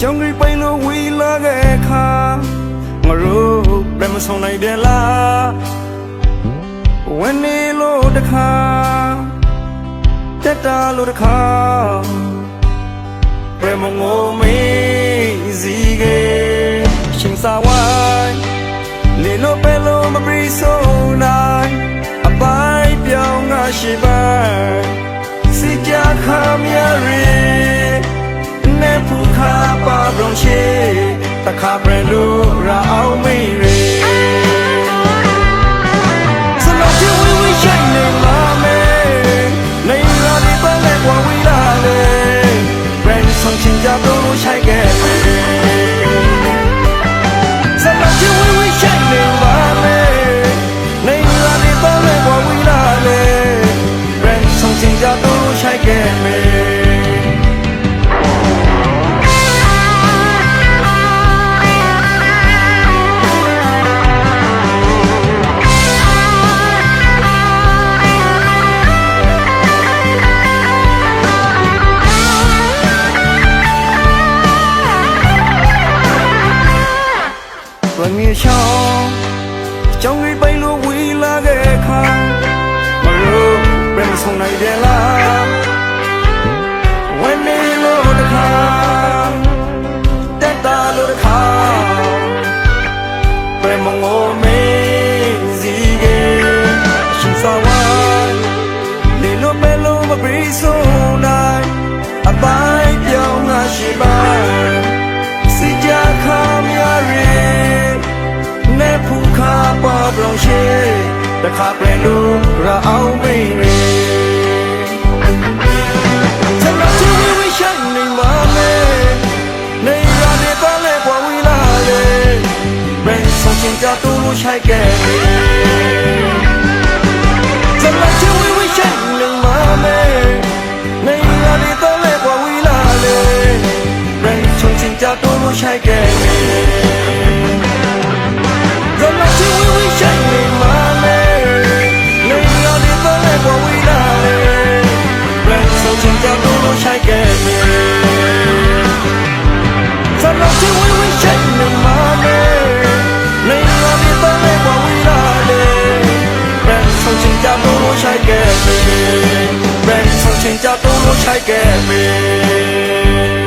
ချောင်းကြောင်ကြီးပိန်လို့ဝီလာခဲ့ခါငါတို့ပြန်မဆုံးနိုင်တယ်လားဝင်နေလို့တခါတက်တာလို့တခါပြန်မငိုမေးစီကေရှင်စာဝိုင်းလေလို့ပဲလို့မပြီးဆုံးနိုင်အပိုင်း ကြတော့လို့ရှိုက်ခဲ့ပဲစလုံးချဝီဝီရှိုင်းနေမှာမဲနေရာဒီပန်းနဲ့ကွာဝီလာလေဘယ်ဆုံးချင်ကြတော့လို့ရှိုက်ခဲ့ပဲ ဝငေချောင်းကြောင်ကြီးပိန်လို့ဝီလာခဲ့ခါမလို့ပြန်မဆုံးနိုင်တယ်လားဝင်နေလို့တခါတက်တာလို့တခါပြန်မငိုမေးစီကေရှင်စာဝိုင်းလေလို့ပဲလို့မပြီးဆုံးနိုင်အပို ခါပြန်လို့ရအောင်မေးရီစလာချီဝီဝီရှိုင်းနေမှာလေနေရတဲ့ပါလေကွာဝီလာလေဘယ်ဆုံးချင်ကြတော့လို့ရှိုက်ခဲ့ ခဲ့မေ Brand ဆောင်ချင်ကြတော့လို့ try ခဲ့မေ